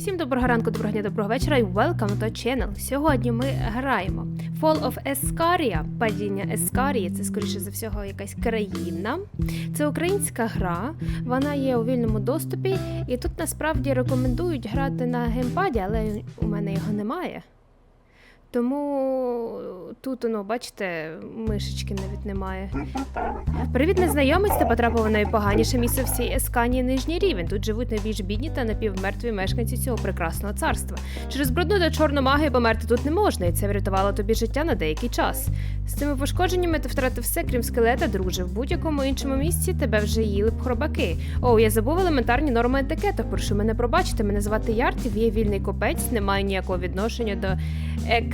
Всім доброго ранку, доброго дня, доброго вечора і welcome to channel. Сьогодні ми граємо Fall of Escaria, падіння Ескарії. Це скоріше за всього якась країна. Це українська гра. Вона є у вільному доступі, і тут насправді рекомендують грати на геймпаді, але у мене його немає. Тому тут, ну, бачите, мишечки навіть немає. Привіт, незнайомець, ти потрапив у найпоганіше місце в цій Есканії нижній рівень. Тут живуть найбільш бідні та напівмертві мешканці цього прекрасного царства. Через брудну та чорну магію померти тут не можна, і це врятувало тобі життя на деякий час. З цими пошкодженнями ти втратив все, крім скелета, друже. В будь-якому іншому місці тебе вже їли б хробаки. О, я забув елементарні норми етикету. Прошу мене пробачити. Мене звати Яртів, є вільний копець, не маю ніякого відношення до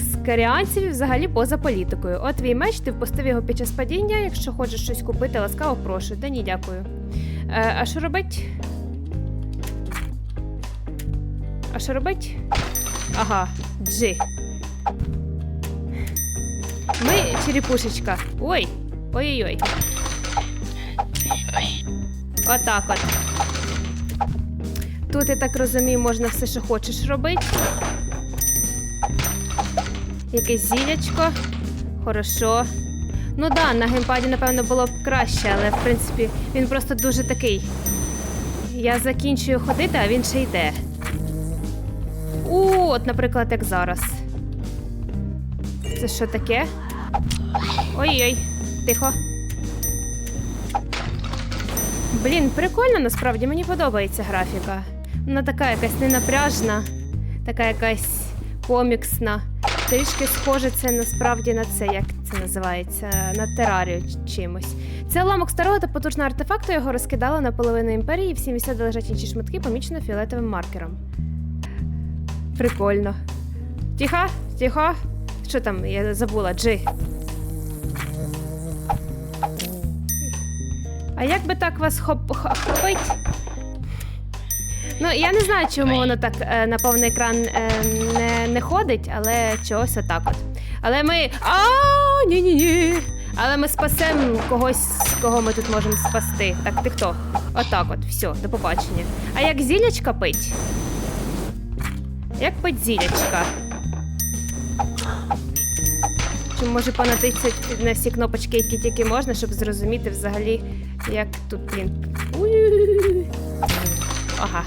екскаріанців і взагалі поза політикою. От твій меч, ти впустив його під час падіння. Якщо хочеш щось купити, ласкаво прошу. Да ні, дякую. Е, а що робить? А що робить? Ага, Джи. Ми черепушечка. Ой. Ой-ой-ой. Отак от. Тут, я так розумію, можна все, що хочеш робити. Якесь зілячко. Хорошо. Ну да, на геймпаді, напевно, було б краще, але в принципі він просто дуже такий. Я закінчую ходити, а він ще йде. У, от, наприклад, як зараз. Це що таке? Ой-ой, тихо. Блін, прикольно насправді, мені подобається графіка. Вона така якась ненапряжна, така якась коміксна. Трішки схоже це насправді на це, як це називається, на терарію чимось. Це уламок старого та потужного артефакту, його розкидало на половину імперії, всі місця, де лежать інші шматки, помічено фіолетовим маркером. Прикольно. Тихо, тихо. Що там? Я забула, Джи. А як би так вас хоп хопить? Ну, я не знаю, чому воно так е, на повний екран е, не, не ходить, але чогось отак от. Але ми. А, ні-ні-ні. Але ми спасемо когось, кого ми тут можемо спасти. Так, ти хто? Отак от, все, до побачення. А як зілячка пить? Як пить зілячка? Чи може понатицять на всі кнопочки, які тільки можна, щоб зрозуміти взагалі, як тут він. Ага.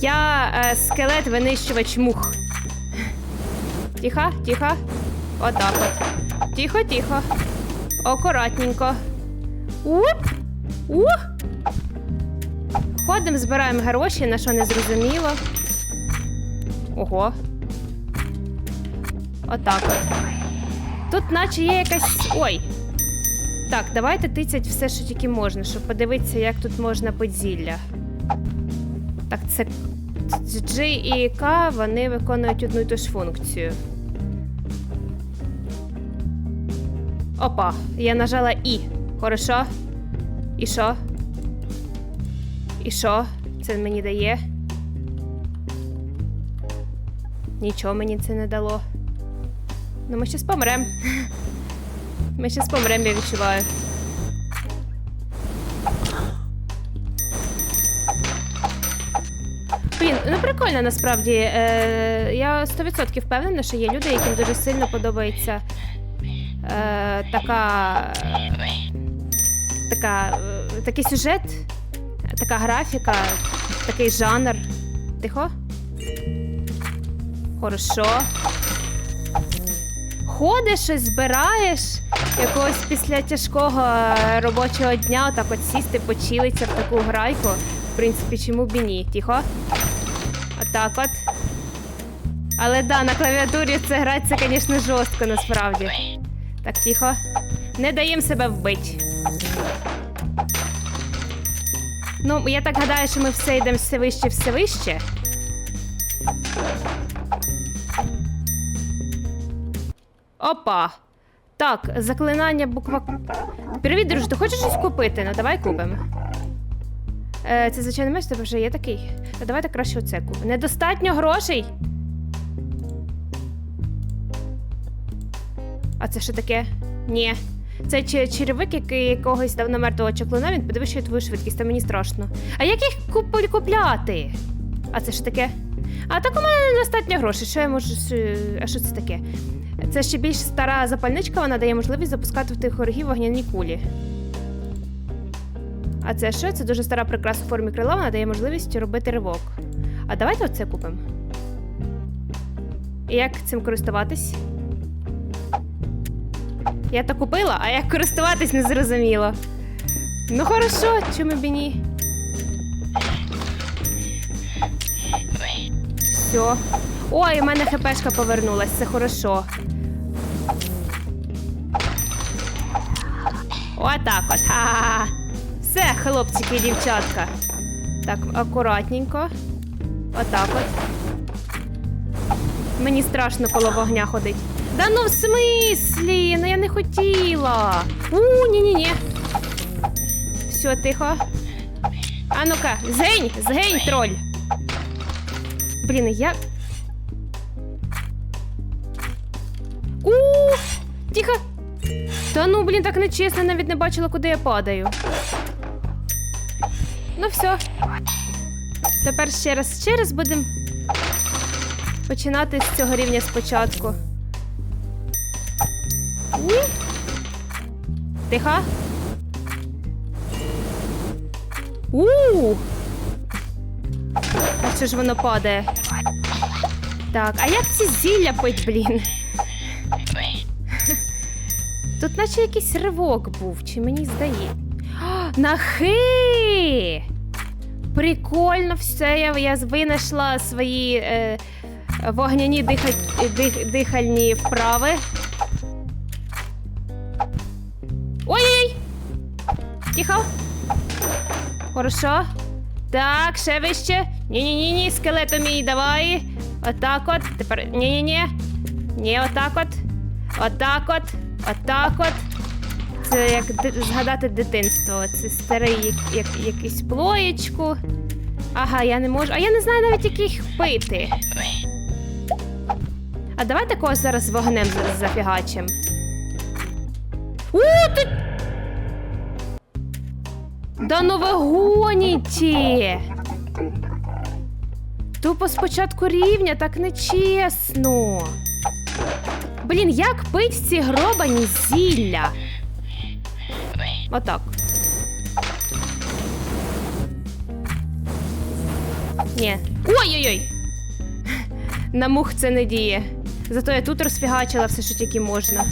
Я е, скелет винищувач мух. Тихо, тихо. Отак от. Тихо, тихо. Акуратненько. Уп! У! Ходимо, збираємо гроші, на що не зрозуміло. Ого. Отак от. Тут наче є якась. Ой. Так, давайте тицять все, що тільки можна, щоб подивитися, як тут можна пити зілля. Так, це G і К, вони виконують одну і ту ж функцію. Опа, я нажала І. Хорошо. І що? І що? Це мені дає? Нічого мені це не дало. Ну, ми щас помрем. Ми щас помрем, я відчуваю. Прикольно насправді. Е, я 100% впевнена, що є люди, яким дуже сильно подобається е, така. така е, такий сюжет, така графіка, такий жанр. Тихо? Хорошо. Ходиш, щось збираєш якогось після тяжкого робочого дня, отак от сісти, почилиться в таку грайку. В принципі, чому б і ні? Тихо. Отак от. Але да, на клавіатурі це грати, це, звісно, жорстко насправді. Так, тихо. Не даємо себе вбити. Ну, я так гадаю, що ми все йдемо все вище, все вище. Опа. Так, заклинання буква. Привіт, друже, ти хочеш щось купити? Ну давай купимо. Е, це звичайно меч, тебе вже є такий. Та давайте краще оце купимо. Недостатньо грошей. А це що таке? Ні. Це черевик, який якогось давно мертвого чаклуна, він підвищує твою швидкість, та мені страшно. А як їх куп- купляти? А це що таке? А так у мене недостатньо грошей. Що я можу. А що це таке? Це ще більш стара запальничка, вона дає можливість запускати в тих ворогів вогняні кулі. А це що? Це дуже стара прикраса у формі крила, вона дає можливість робити ривок. А давайте оце купимо. І як цим користуватись? Я то купила, а як користуватись не зрозуміло. Ну хорошо, чому б і ні? Все. Ой, у мене хпшка повернулась, це хорошо. Отак от. Ха-ха-ха. Хлопчики і дівчатка. Так, акуратненько. Отак от. Мені страшно коло вогня ходить. Да ну в смислі? Ну я не хотіла. У, ні-ні-ні. Все, тихо. А ну-ка, згинь, згинь, троль. Блін, я. У, тихо. Та ну, блін, так нечесно, навіть не бачила, куди я падаю. Ну все. Тепер ще раз, ще раз будемо починати з цього рівня спочатку. Уй. Тихо. У. А що ж воно падає? Так, а як ці зілля пить, блін? Тут наче якийсь ривок був, чи мені здає. Нахи! Прикольно все, я, я винайшла свої е, вогняні диха- дих, дихальні вправи. Ой-ой! Тихо. Хорошо. Так, ще вище. Ні-ні-ні, ні, скелето мій, давай. Отак от. Тепер. Ні-ні-ні. Ні, отак от. Отак от. Отак от. Це як згадати дитинство. Це старий як, як, якийсь плоєчку. Ага, я не можу. А я не знаю навіть, як їх пити. А давайте когось зараз вогнем зафігачим. У, ти... Да ну ви! Тупо спочатку рівня так нечесно. Блін, як пить ці гробані зілля? Отак. Ні. Ой-ой-ой! На мух це не діє. Зато я тут розфігачила все, що тільки можна.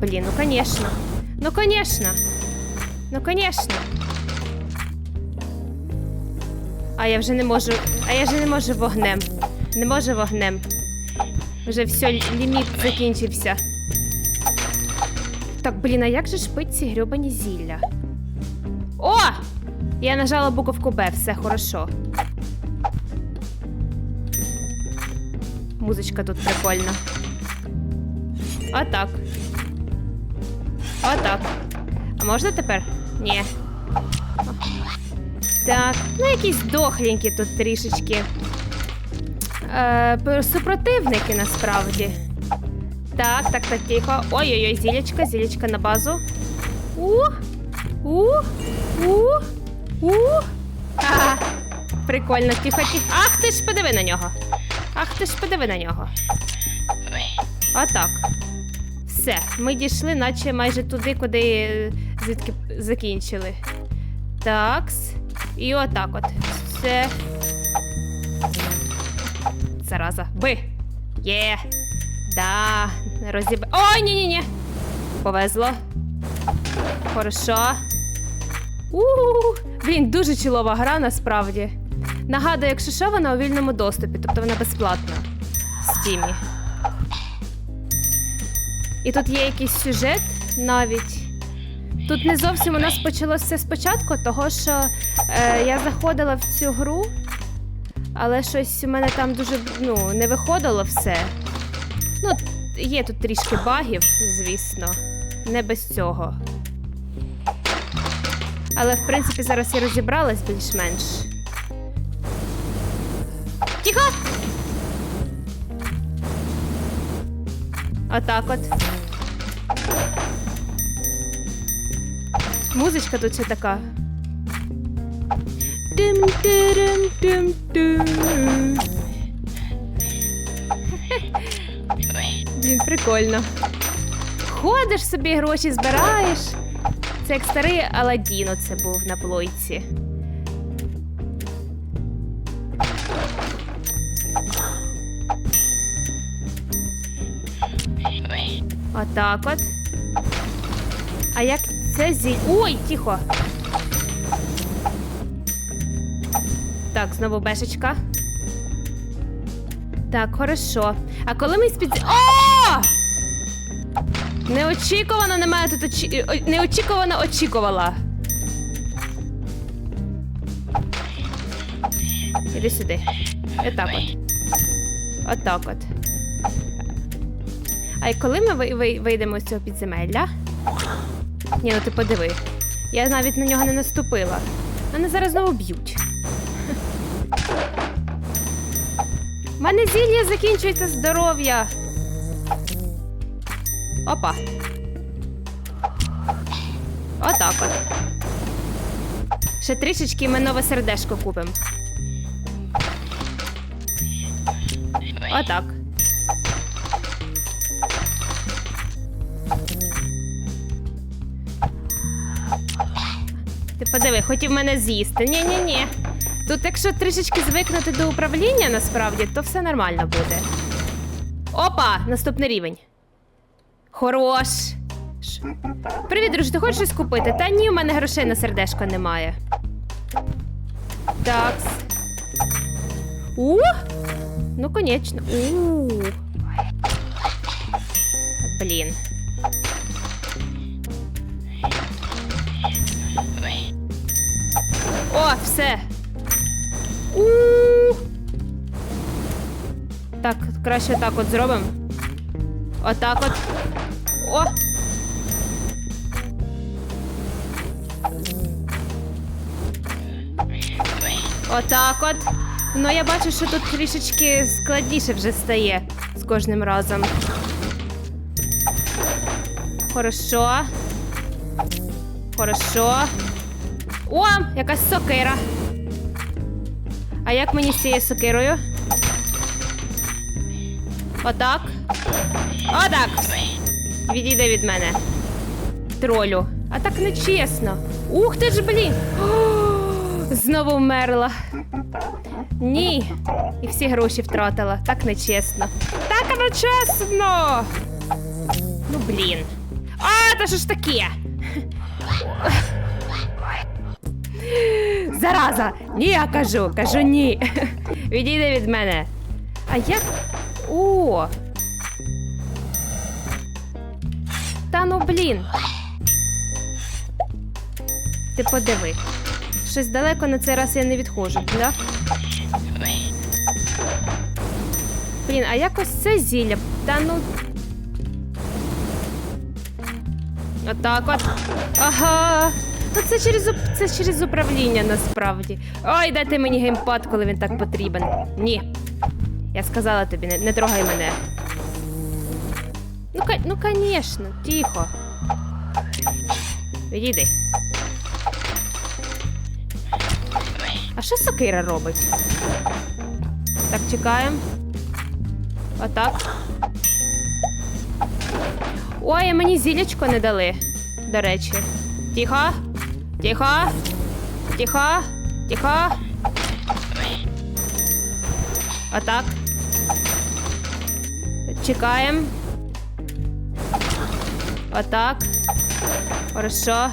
Блін, ну конечно. Ну конечно. Ну конечно. А я вже не можу. А я вже не можу вогнем. Не можу вогнем. Вже все, ліміт закінчився. Так, блін, а як же ж пить ці грьобані зілля? О! Я нажала буковку Б, все хорошо. Музичка тут прикольна. Отак. Отак. А можна тепер? Ні. Так, ну якісь дохленькі тут трішечки. Е, супротивники насправді. Так, так, так, тихо. Ой-ой-ой, зілячка, зілячка на базу. У, у, у, у. Ага. Прикольно, тихо, тихо. Ах ти ж подиви на нього. Ах ти ж подиви на нього. Отак. Все, ми дійшли, наче майже туди, куди е, звідки закінчили. Такс. І отак от. Все. Зараза. Би. Є. Да. Розіб... Ой, ні-ні-ні. Повезло. Хорошо. у Блін, дуже чолова гра насправді. Нагадую, якщо що, вона у вільному доступі, тобто вона безплатна в стімі. І тут є якийсь сюжет навіть. Тут не зовсім у нас почалося все спочатку, того що е, я заходила в цю гру, але щось у мене там дуже ну, не виходило все. Ну, є тут трішки багів, звісно, не без цього. Але в принципі зараз я розібралась більш-менш. Тихо! Отак от. Музичка тут ще така. Тим-тирим-тим-тим. Блін, прикольно. Ходиш собі, гроші збираєш. Це як старий Аладдін оце був на плойці. Отак от. А як це зі. Ой, тихо. Так, знову бешечка. Так, хорошо. А коли ми спід... О! Неочікувано на мене тут очі... неочікувано очікувала. Іди сюди. Отак от. Отак от. А коли ми ви- ви- вийдемо з цього підземелля? Ні, ну ти подиви. Я навіть на нього не наступила. Мене зараз знову б'ють. У мене зілля закінчується здоров'я. Опа. Отак от. Ще трішечки ми нове сердешко купимо. Отак. Ти подиви, хотів мене з'їсти. Ні-ні-ні. Тут, якщо трішечки звикнути до управління, насправді, то все нормально буде. Опа! Наступний рівень. Хорош. Привіт, друже, ти хочеш щось купити? Та ні, у мене грошей на сердешко немає. Такс. У! Ну, конечно. У. Блін. О, все. Так, краще так от зробимо. Отак от. О! Отак от. Ну, я бачу, що тут трішечки складніше вже стає з кожним разом. Хорошо. Хорошо. О, якась сокира. А як мені з цією сокирою? Отак. Отак. Відійде від мене. Тролю. А так не чесно. Ух ти ж, блін! Знову вмерла. Ні. І всі гроші втратила. Так не чесно. Так не чесно. Ну, блін. А, та що ж таке? Зараза! Ні, я кажу, кажу ні. Відійди від мене. А як. О! Та ну блін. Ти подиви. Щось далеко на цей раз я не відходжу, да? Блін, а якось це зілля. Та ну. Отак от. Ага. Ну це через це через управління насправді. Ой, дайте мені геймпад, коли він так потрібен. Ні. Я сказала тобі, не, не трогай мене. Ну, ну, конечно, тихо. Відійди. А що сокира робить? Так, чекаємо. Отак. Ой, мені зілячко не дали. До речі. Тихо. Тихо. Тихо. Тихо. Отак. Чекаємо. Отак. Хорошо.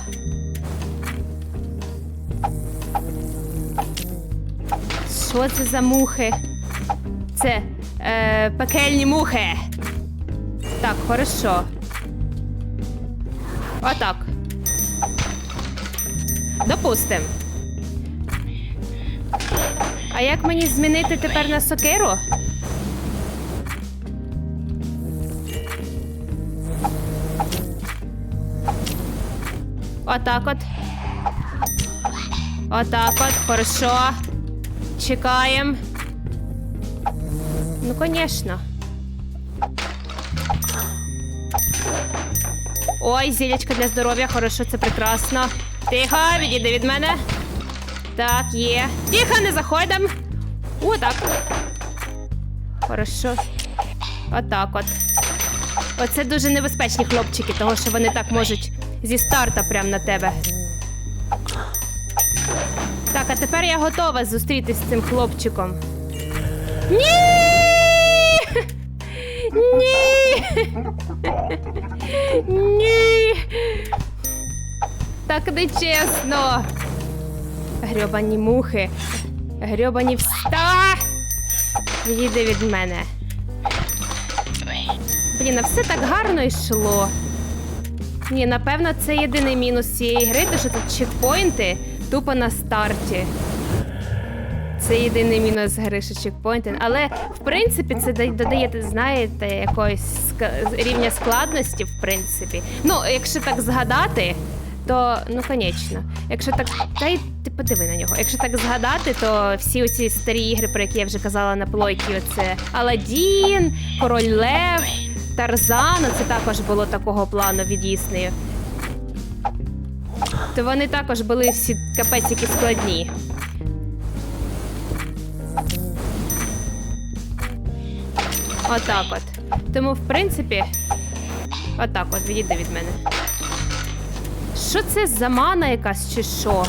Що це за мухи? Це е, пекельні мухи. Так, хорошо. Отак. Допустим. А як мені змінити тепер на сокиру? Отак от. Отак от, хорошо. Чекаємо. Ну, конечно. Ой, зілячка для здоров'я, хорошо, це прекрасно. Тихо, відійди від мене. Так, є. Тихо, не заходим. О, так. Хорошо. Отак от. Оце дуже небезпечні хлопчики, того що вони так можуть зі старта прямо на тебе. Так, а тепер я готова зустрітися з цим хлопчиком. Ні! Ні! Ні! Так не чесно. Грьобані мухи. Грьобані вста. Відійди від мене. Блін, а все так гарно йшло. Ні, напевно, це єдиний мінус цієї гри, то що тут чекпоінти тупо на старті. Це єдиний мінус гри, що чекпоінти. Але в принципі це додає, знаєте, якогось рівня складності, в принципі. Ну, якщо так згадати, то ну, звісно. Якщо так. Та й ти подиви на нього. Якщо так згадати, то всі оці старі ігри, про які я вже казала на плойці, оце Аладдін, Король Лев, Тарзан, це також було такого плану від Діснею. То вони також були всі капець які складні. Отак от. Тому, в принципі, отак от, відійди від мене. Що це за мана якась чи що?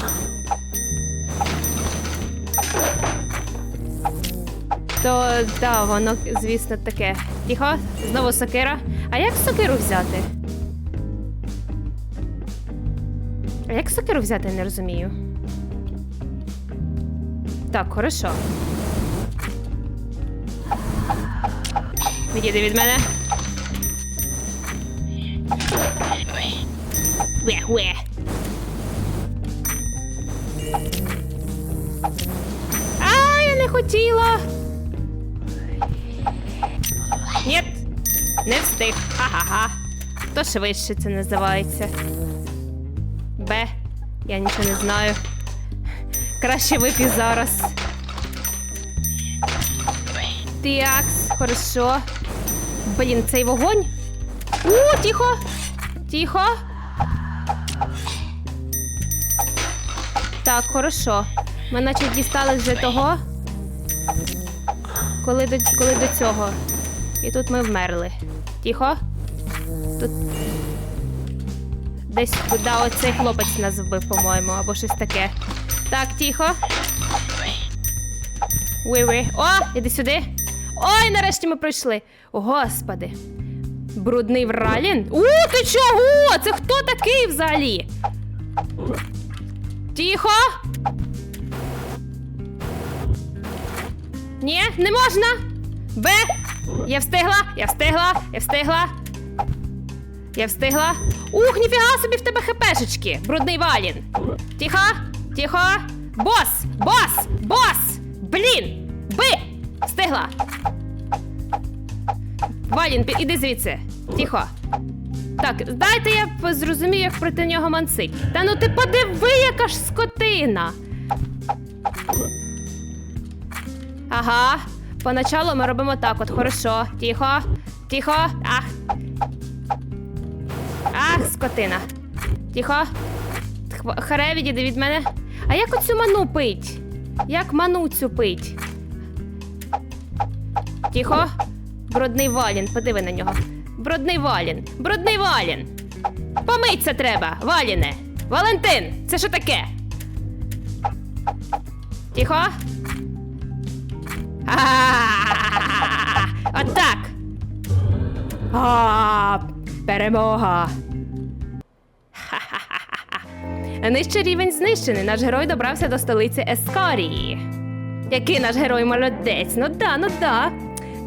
То да, воно, звісно, таке. Тихо, знову сокира. А як сокиру взяти? А як сокиру взяти, не розумію. Так, хорошо. Відійди від мене. Уе-уе. А, я не хотіла. Не встиг. Ха-ха-ха. То швидше це називається. Б. Я нічого не знаю. Краще випій зараз. Тіакс, хорошо. Блін, цей вогонь. У, тихо. Тихо. Так, хорошо. Ми наче дістали вже того. Коли до, коли до цього. І тут ми вмерли. Тихо. Тут. Десь да, оцей хлопець нас вбив, по-моєму, або щось таке. Так, тихо. Уи-уи. О, іди сюди. Ой, нарешті ми пройшли. Господи. Брудний Вралін? У, ти чого? Це хто такий взагалі? Тихо. Ні, не можна. Б. Я встигла, я встигла, я встигла. Я встигла. Ух, ніфіга собі в тебе хпшечки. Брудний валін. Тихо, тихо. Бос! Бос! Бос! Блін! Би! Встигла. Валін, іди звідси. Тихо. Так, дайте я зрозумію, як проти нього мансить. Та ну ти подиви, яка ж скотина. Ага. Поначалу ми робимо так от, хорошо. Тихо, тихо. Ах. Ах, скотина. Тихо. Харе, відійди від мене. А як оцю ману пить? Як ману цю пить? Тихо. Брудний валін, подиви на нього. Брудний валін. Брудний валін. Помиться треба, валіне. Валентин, це що таке? Тихо. А-а-а-а-а! Отак. А, Перемога. Ха-ха-ха-ха. Нижчий рівень знищений. Наш герой добрався до столиці Ескарії. Який наш герой молодець? Ну да, ну да.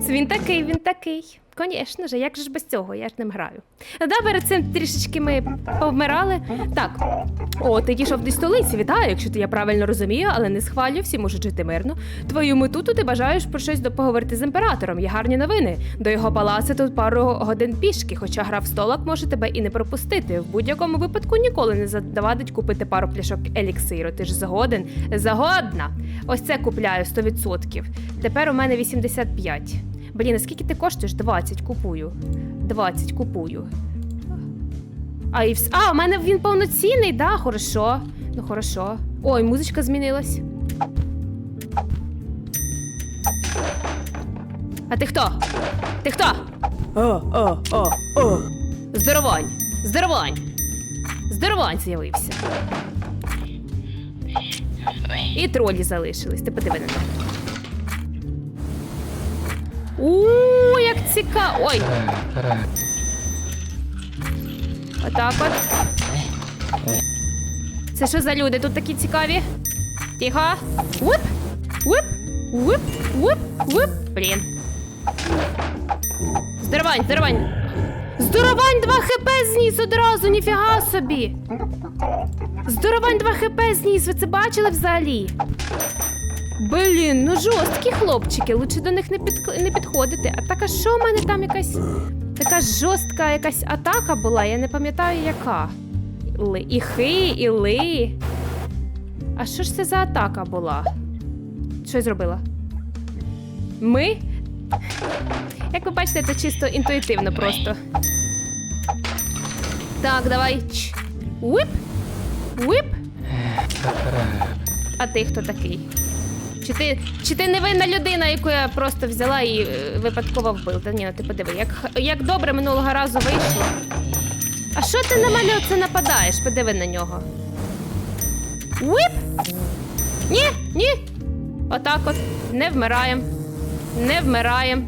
Він такий, він такий. Звісно ж, як же ж без цього? Я ж ним граю. Да, перед цим трішечки ми повмирали. Так. О, ти дійшов до столиці. Вітаю, якщо ти я правильно розумію, але не схвалю, всі можуть жити мирно. Твою мету тут ти бажаєш про щось поговорити з імператором. Є гарні новини. До його палацу тут пару годин пішки, хоча гра в столок може тебе і не пропустити. В будь-якому випадку ніколи не завадить купити пару пляшок еліксиру. Ти ж згоден? Загодна. Ось це купляю 100%. Тепер у мене 85. Блін, а скільки ти коштуєш? 20 купую. 20 купую. А, і вс... а, у мене він повноцінний, да, хорошо. Ну, хорошо. Ой, музичка змінилась. А ти хто? Ти хто? О, о, о, о. Здоровань! Здоровань! Здоровань з'явився. І тролі залишились. Ти подиви на них. У, як цікаво. Ой. Отак от. Це що за люди тут такі цікаві? Тихо. Уп! Уп! Уп! Уп! Уп! Блін. Здоровань, здоровань. Здоровань 2 хп зніс одразу, ніфіга собі. Здоровань 2 хп зніс, ви це бачили взагалі? Блін, ну жорсткі хлопчики, лучше до них не, під... не підходити. А так, а що в мене там якась така жорстка якась атака була, я не пам'ятаю яка. І хи, і ли. А що ж це за атака була? Що я зробила? Ми? Як ви бачите, це чисто інтуїтивно просто. Так, давай. Уип. Уип. А ти хто такий? Чи ти, чи ти невинна людина, яку я просто взяла і е, випадково вбила? Та ні, ну ти подиви, як, як добре минулого разу вийшло. А що ти на мене оце нападаєш? Подиви на нього. Уип! Ні, ні. Отак от. Не вмираємо. Не вмираємо.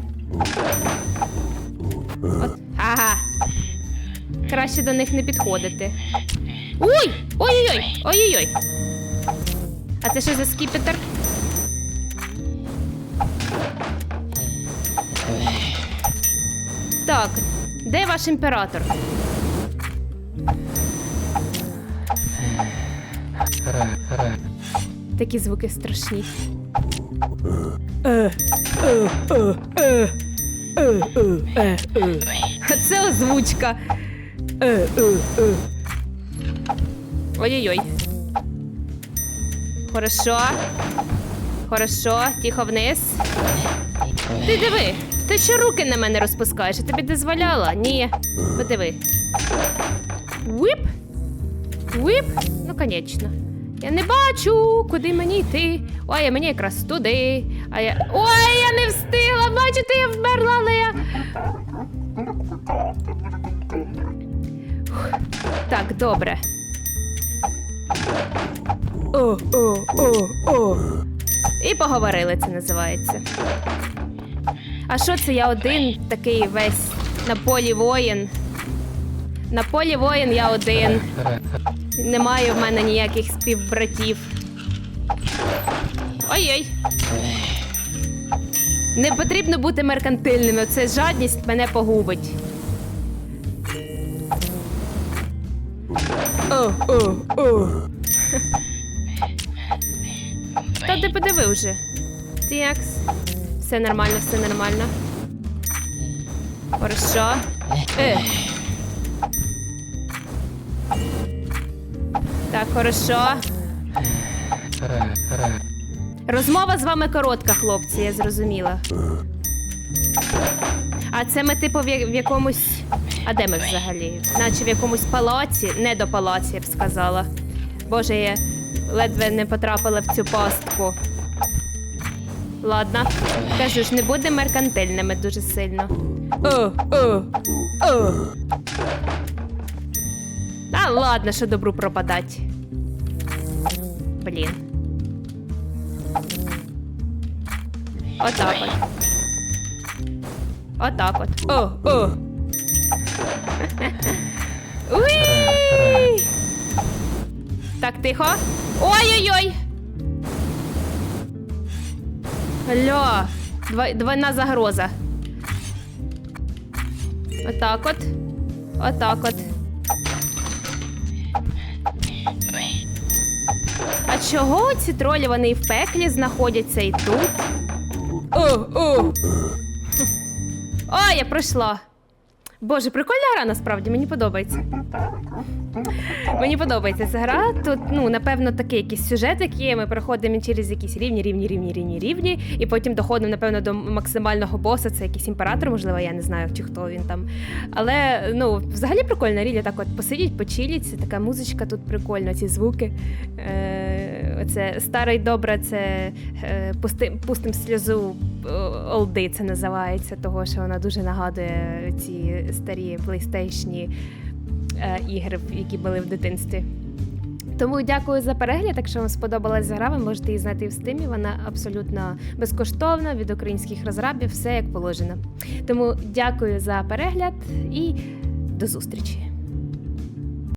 Ага. Краще до них не підходити. Ой! Ой-ой-ой! Ой-ой-ой! А це що за скіпетр? Так, де ваш імператор? Такі звуки страшні. Це озвучка. Ой-ой-ой. Хорошо. Хорошо, тихо вниз. Ти диви, ти що руки на мене розпускаєш? Я тобі дозволяла? Ні. Подиви. Вип. Вип. Ну, конечно. Я не бачу, куди мені йти. Ой, а мені якраз туди. А я. Ой, я не встигла! Бачите, я вмерла, але я. Так, добре. О, о, о, о. І поговорили, це називається. А що це я один такий весь на полі воїн? На полі воїн я один. Немає в мене ніяких співбратів. Ой-ой. Не потрібно бути меркантильними. Це жадність мене погубить. О, о, о. Та ти подиви вже. Тікс. Все нормально, все нормально. Хорошо. Е. Так, хорошо. Розмова з вами коротка, хлопці, я зрозуміла. А це ми, типу, в якомусь. А де ми взагалі? Наче в якомусь палаці, не до палаці, я б сказала. Боже, я ледве не потрапила в цю пастку. Ладно, кажу ж, не будемо меркантильними дуже сильно. О, о, о. Та ладно, що добру пропадать. Блін. Отак от. Отак от. О, о. Уй! Так, тихо. Ой-ой-ой! Алло, двойна загроза. Отак от. Отак от. А чого ці тролі вони і в пеклі знаходяться і тут? О, о. О, я пройшла. Боже, прикольна гра насправді, мені подобається. Мені подобається ця гра. Тут, ну, напевно, такий якийсь сюжет, який ми проходимо через якісь рівні, рівні, рівні, рівні, рівні, і потім доходимо, напевно, до максимального боса. Це якийсь імператор, можливо, я не знаю, чи хто він там. Але ну, взагалі прикольна рілля, так от посидіть, почиліть, така музичка тут прикольна, ці звуки. Е- Оце старе й добре, це е, пусти, пустим сльозу е, олди це називається, того що вона дуже нагадує ці старі плейстейшні е, ігри, які були в дитинстві. Тому дякую за перегляд. Якщо вам сподобалась гра, ви можете її знайти в стимі. Вона абсолютно безкоштовна від українських розрабів, все як положено. Тому дякую за перегляд і до зустрічі!